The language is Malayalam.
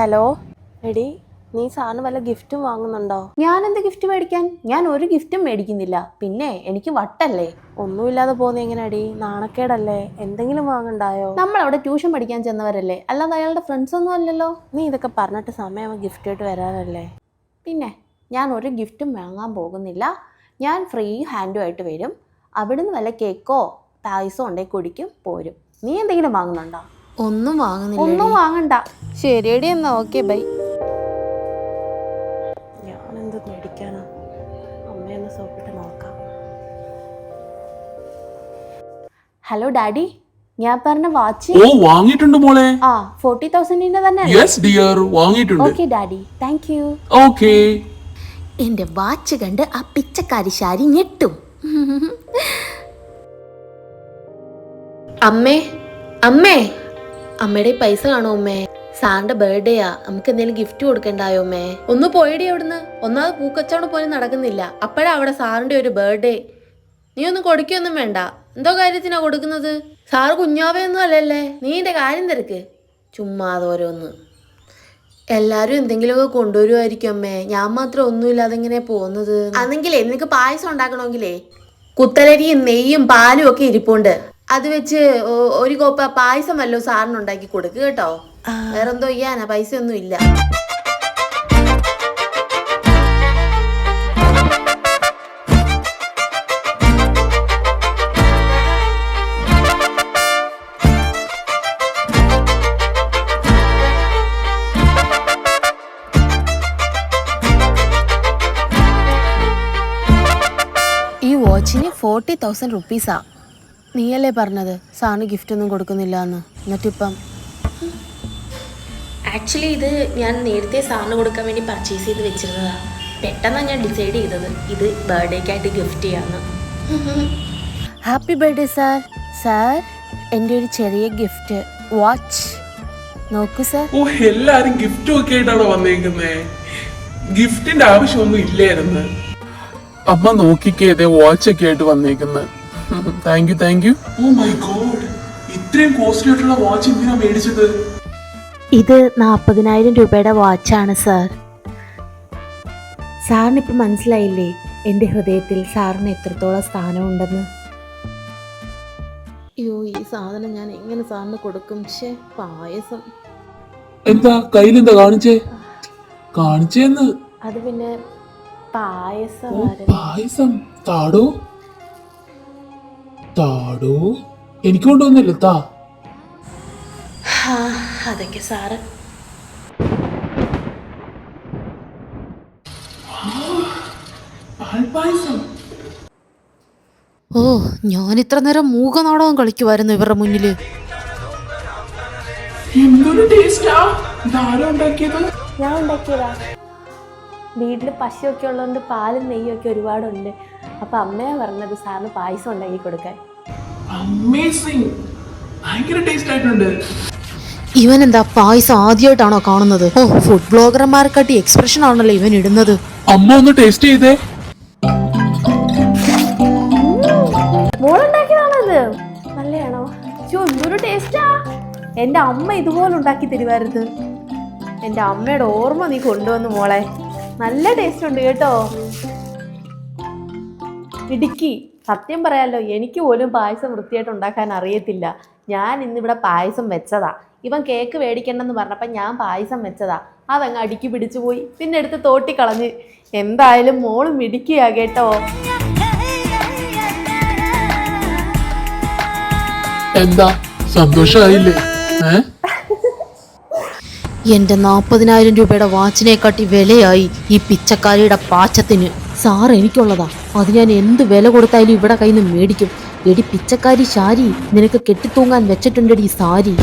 ഹലോ? എടി നീ സാറിന് വല്ല ഗിഫ്റ്റും വാങ്ങുന്നുണ്ടോ? ഞാൻ എന്ത് ഗിഫ്റ്റ് മേടിക്കാൻ? ഞാൻ ഒരു ഗിഫ്റ്റും മേടിക്കുന്നില്ല. പിന്നെ എനിക്ക് വട്ടല്ലേ? ഒന്നുമില്ലാതെ പോകുന്ന എങ്ങനെയാടി? നാണക്കേടല്ലേ? എന്തെങ്കിലും വാങ്ങണ്ടായോ? നമ്മൾ അവിടെ ട്യൂഷൻ പഠിക്കാൻ ചെന്നവരല്ലേ? അല്ലാതെ അയാളുടെ ഫ്രണ്ട്സ് ഒന്നും അല്ലല്ലോ. നീ ഇതൊക്കെ പറഞ്ഞിട്ട് സമയം ഗിഫ്റ്റ് ആയിട്ട് വരാനല്ലേ? പിന്നെ ഞാൻ ഒരു ഗിഫ്റ്റും വാങ്ങാൻ പോകുന്നില്ല. ഞാൻ ഫ്രീ ഹാൻഡും ആയിട്ട് വരും. അവിടുന്ന് വല്ല കേക്കോ പായസോ ഉണ്ടെങ്കിൽ കുടിക്കും പോരും. നീ എന്തെങ്കിലും വാങ്ങുന്നുണ്ടോ? ഒന്നും വാങ്ങുന്നില്ല ഒന്നും വാങ്ങണ്ട. ശരിയടി എന്നാ ഓക്കെ ബൈ. മേടിക്കാനാ? അമ്മയൊന്ന് സോപ്പിട്ട് നോക്കാം. Hello daddy. ഞാൻ പറഞ്ഞ വാച്ച് ഓ വാങ്ങിയിട്ടുണ്ട് മോളെ. ആ ഫോർട്ടി തൗസൻഡിന്റെ തന്നെ യെസ് ഡിയർ വാങ്ങിയിട്ടുണ്ട്. Okay daddy. Thank you okay എന്റെ വാച്ച് കണ്ട് ആ പിച്ചക്കാരി ശാരി ഞെട്ടും. അമ്മേ അമ്മേ. അമ്മയുടെ പൈസ കാണോ അമ്മേ? സാറിന്റെ ബർത്ത്ഡേയാ. നമുക്ക് എന്തെങ്കിലും ഗിഫ്റ്റ് കൊടുക്കണ്ടായോ അമ്മേ? ഒന്ന് പോയടി അവിടുന്ന്. ഒന്നാമത് പൂക്കച്ചവടം പോലും നടക്കുന്നില്ല. അപ്പോഴാ അവിടെ സാറിന്റെ ഒരു ബർത്ത്ഡേ. നീ ഒന്നും കൊടുക്കൊന്നും വേണ്ട. എന്തോ കാര്യത്തിനാ കൊടുക്കുന്നത്? സാറ് കുഞ്ഞാവയൊന്നും അല്ലല്ലേ? നീ എന്റെ കാര്യം തിരക്ക്. ചുമ്മാതോരോന്ന് എല്ലാരും എന്തെങ്കിലുമൊക്കെ കൊണ്ടുവരുമായിരിക്കും അമ്മേ. ഞാൻ മാത്രം ഒന്നുമില്ലാതെ ഇങ്ങനെ പോകുന്നത്. അന്നെങ്കിലേ നിനക്ക് പായസം ഉണ്ടാക്കണമെങ്കിലേ? കുത്തലരിയും നെയ്യും പാലും ഒക്കെ ഇരിപ്പുണ്ട്. അത് വെച്ച് ഒരു കോപ്പ പായസം വല്ലോ സാറിന് ഉണ്ടാക്കി കൊടുക്ക് കേട്ടോ. വേറെന്തോ ചെയ്യാനാ പൈസ ഒന്നും ഇല്ല. ഈ വാച്ചിന് ഫോർട്ടി തൗസൻഡ് റുപ്പീസാ നീയല്ലേ പറഞ്ഞത്? സാറിന് ഗിഫ്റ്റ് ഒന്നും കൊടുക്കുന്നില്ല എന്ന് എന്നിട്ടിപ്പം? ആക്ച്വലി ഇത് ഞാൻ നേരത്തെ സാറിന് കൊടുക്കാൻ വേണ്ടി പർച്ചേസ് ചെയ്ത് വെച്ചിരുന്നതാ. പെട്ടെന്നാണ് ഞാൻ ഡിസൈഡ് ചെയ്തത്. ഇത് ബർത്ത്ഡേക്കായിട്ട് ഗിഫ്റ്റ് ചെയ്യാമെന്ന് ഹാപ്പി ബർത്ത്ഡേ സാർ സാർ എന്റെ ഒരു ചെറിയ ഗിഫ്റ്റ് വാച്ച് നോക്കൂ സാർ ഓ എല്ലാരും ഗിഫ്റ്റ് ഒക്കെ ആയിട്ടാണോ വന്നേക്കുന്നേ. ഗിഫ്റ്റിന്റെ ആവശ്യമൊന്നും ഇല്ലായിരുന്നു. അമ്മ നോക്കിക്കേ വാച്ച് ഒക്കെ ആയിട്ട് വന്നേക്കുന്നത് thank you thank you oh my god ഇത്രയും കോസ്റ്റ്ലി ആയിട്ടുള്ള വാച്ച് എന്തിനാ മേടിച്ചത്? ഇത് നാൽപ്പതിനായിരം രൂപയുടെ വാച്ചാണ് സാർ സാറിനിപ്പോൾ മനസ്സിലായില്ലേ എന്റെ ഹൃദയത്തിൽ സാറിന് എത്രത്തോളം സ്ഥാനമുണ്ടെന്ന്? അയ്യോ ഈ സാധനം ഞാൻ എങ്ങനെ സാറിന് കൊടുക്കും? പക്ഷേ പായസം. എന്താ കയ്യിലെന്താ കാണിച്ചേ? കാണിച്ചേന്ന്. അത് പിന്നെ പായസം പായസം. താടോ? താടോ. എനിക്ക് കൊണ്ടുവന്നില്ല താ അതൊക്കെ സാറ് ഓ ഞാൻ ഇത്ര നേരം മൂകനാടകം കളിക്കുമായിരുന്നു ഇവരുടെ മുന്നിൽ. ഞാൻ ഉണ്ടാക്കിയതാ. വീട്ടിൽ പശുവൊക്കെ ഉള്ളതുകൊണ്ട് പാലും നെയ്യൊക്കെ ഒക്കെ ഒരുപാടുണ്ട്. അപ്പം അമ്മയാ പറഞ്ഞത് സാറിന് പായസം ഉണ്ടാക്കി കൊടുക്കാൻ. അമേസിങ് ഭയങ്കര ടേസ്റ്റ് ആയിട്ടുണ്ട്. ഇവൻ എന്താ പായസം ആദ്യമായിട്ടാണോ കാണുന്നത്? ഓ ഫുഡ് ബ്ലോഗർമാർക്കാട്ടി എക്സ്പ്രഷൻ ആണല്ലോ ഇവൻ ഇടുന്നത്. അമ്മ ഒന്ന് ടേസ്റ്റ് ചെയ്തേ. മോളുണ്ടാക്കിയതാണത് നല്ലയാണോ? ചോ എന്തൊരു ടേസ്റ്റാ എന്റെ അമ്മ ഇതുപോലെ ഉണ്ടാക്കി തരുമായിരുന്നു. എന്റെ അമ്മയുടെ ഓർമ്മ നീ കൊണ്ടുവന്നു മോളെ. നല്ല ടേസ്റ്റ് ഉണ്ട് കേട്ടോ. ഇടുക്കി. സത്യം പറയാലോ എനിക്ക് പോലും പായസം വൃത്തിയായിട്ട് ഉണ്ടാക്കാൻ അറിയത്തില്ല. ഞാൻ ഇന്നിവിടെ പായസം വെച്ചതാ. ഇവൻ കേക്ക് മേടിക്കണ്ടെന്ന് പറഞ്ഞപ്പോൾ ഞാൻ പായസം വെച്ചതാ. അതങ്ങ് അടുക്കി പിടിച്ചു പോയി. പിന്നെ എടുത്ത് തോട്ടിക്കളഞ്ഞ് എന്തായാലും മോളും മിടിക്കുക കേട്ടോ. എന്താ? സന്തോഷായില്ലേ? എന്റെ നാപ്പതിനായിരം രൂപയുടെ വാച്ചിനെക്കാട്ടി വിലയായി ഈ പിച്ചക്കാരിയുടെ പാച്ചത്തിന്. സാർ എനിക്കുള്ളതാ. അത് ഞാൻ എന്ത് വില കൊടുത്തായാലും ഇവിടെ കയ്യിൽ നിന്ന് മേടിക്കും. എടി പിച്ചക്കാരി ശാരി നിനക്ക് കെട്ടിത്തൂങ്ങാൻ വെച്ചിട്ടുണ്ടെടി സാരി.